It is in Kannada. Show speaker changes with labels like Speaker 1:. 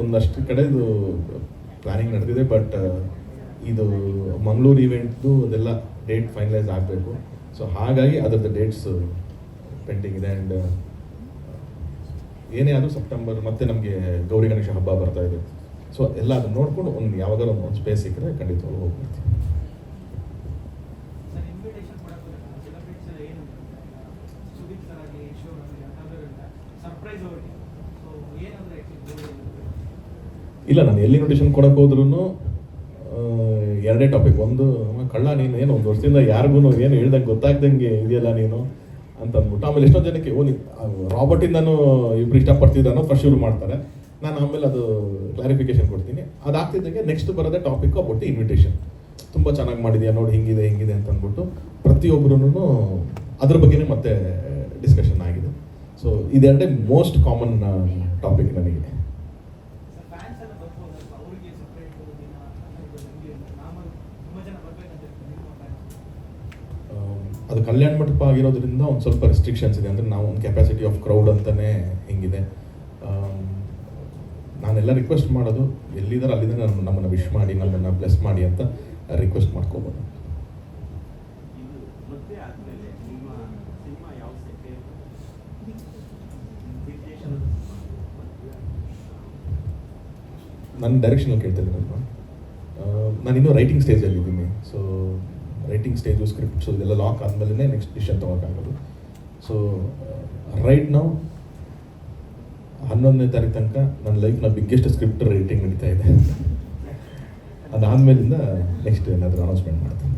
Speaker 1: ಒಂದು ಕಡೆ ಇದು ಪ್ಲಾನಿಂಗ್ ನಡೆದಿದೆ ಬಟ್ ಇದು ಮಂಗಳೂರು ಇವೆಂಟ್ದು ಅದೆಲ್ಲ ಡೇಟ್ ಫೈನಲೈಸ್ ಆಗಬೇಕು. ಸೊ ಹಾಗಾಗಿ ಅದರದ್ದು ಡೇಟ್ಸ್ ಪೆಂಡಿಂಗ್ ಇದೆ ಆ್ಯಂಡ್ ಏನೇ ಆದರೂ ಸೆಪ್ಟೆಂಬರ್ ಮತ್ತೆ ನಮಗೆ ಗೌರಿ ಗಣೇಶ ಹಬ್ಬ ಬರ್ತಾ ಇದೆ. ಸೊ ಎಲ್ಲ ಅದನ್ನು ನೋಡಿಕೊಂಡು ಒಂದು ಯಾವಾಗಲೂ ಒಂದು ಸ್ಪೇಸ್ ಸಿಕ್ಕರೆ ಖಂಡಿತವಾಗ್ಲೂ ಹೋಗ್ಬಿಡ್ತೀವಿ ಇಲ್ಲ, ನಾನು ಎಲ್ಲಿ ನೋಟಿಷನ್ ಕೊಡಕ್ಕೆ ಹೋದ್ರೂ ಎರಡೇ ಟಾಪಿಕ್ ಒಂದು ಕಳ್ಳ ನೀನು ಏನು, ಒಂದು ವರ್ಷದಿಂದ ಯಾರಿಗೂ ಏನು ಹೇಳ್ದಂಗೆ ಗೊತ್ತಾಗ್ದಂಗೆ ಇದೆಯಲ್ಲ ನೀನು ಅಂತ ಅಂದ್ಬಿಟ್ಟು ಆಮೇಲೆ ಎಷ್ಟೊಂದು ಜನಕ್ಕೆ, ಓ ರಾಬರ್ಟಿಂದನೂ ಇಬ್ಬರು ಇಷ್ಟಪಡ್ತಿದ್ದ ಫಸ್ಟ್ ಶುರು ಮಾಡ್ತಾರೆ. ನಾನು ಆಮೇಲೆ ಅದು ಕ್ಲಾರಿಫಿಕೇಶನ್ ಕೊಡ್ತೀನಿ. ಅದಾಗ್ತಿದ್ದಂಗೆ ನೆಕ್ಸ್ಟ್ ಬರೋದೇ ಟಾಪಿಕ್ ಅಬೌಟ್ ಇನ್ವಿಟೇಷನ್ ತುಂಬ ಚೆನ್ನಾಗಿ ಮಾಡಿದೆಯಾ, ನೋಡಿ, ಹಿಂಗಿದೆ ಹಿಂಗಿದೆ ಅಂತ ಅಂದ್ಬಿಟ್ಟು ಪ್ರತಿಯೊಬ್ಬರೂ ಅದ್ರ ಬಗ್ಗೆನೇ ಮತ್ತೆ ಡಿಸ್ಕಷನ್ ಸೊ ಇದೆರಡೇ ಮೋಸ್ಟ್ ಕಾಮನ್ ಟಾಪಿಕ್ ನನಗೆ. ಅದು ಕಲ್ಯಾಣ ಮಂಟಪ ಆಗಿರೋದ್ರಿಂದ ಒಂದು ಸ್ವಲ್ಪ ರೆಸ್ಟ್ರಿಕ್ಷನ್ಸ್ ಇದೆ. ಅಂದರೆ ನಾವು ಒಂದು ಕೆಪಾಸಿಟಿ ಆಫ್ ಕ್ರೌಡ್ ಅಂತಲೇ ಹಿಂಗಿದೆ. ನಾನೆಲ್ಲ ರಿಕ್ವೆಸ್ಟ್ ಮಾಡೋದು ಎಲ್ಲಿದ್ದಾರೆ ಅಲ್ಲಿಂದ ನಮ್ಮ ನಮ್ಮನ್ನು ವಿಶ್ ಮಾಡಿ ನನ್ನನ್ನು ಬ್ಲೆಸ್ ಮಾಡಿ ಅಂತ ರಿಕ್ವೆಸ್ಟ್ ಮಾಡ್ಕೋಬೋದು. ನನ್ನ ಡೈರೆಕ್ಷನಲ್ಲಿ ನಾನು ನಾನಿನ್ನೂ ರೈಟಿಂಗ್ ಸ್ಟೇಜಲ್ಲಿ ಇದ್ದೀನಿ. ಸೊ ರೈಟಿಂಗ್ ಸ್ಟೇಜು ಸ್ಕ್ರಿಪ್ಟ್ಸು ಇದೆಲ್ಲ ಲಾಕ್ ಆದಮೇಲೆ ನೆಕ್ಸ್ಟ್ ಡಿಸಿಷನ್ ತೊಗೋಕ್ಕಾಗೋದು. ಸೊ ರೈಟ್ ನಾವು ಹನ್ನೊಂದನೇ ತಾರೀಕು ತನಕ ನನ್ನ ಲೈಫ್ನ ಬಿಗ್ಗೆಸ್ಟ್ ಸ್ಕ್ರಿಪ್ಟ್ ರೈಟಿಂಗ್ ನಡೀತಾ ಇದೆ. ಅದಾದಮೇಲಿಂದ ನೆಕ್ಸ್ಟ್ ಏನಾದರೂ ಅನೌನ್ಸ್ಮೆಂಟ್ ಮಾಡ್ತೀನಿ.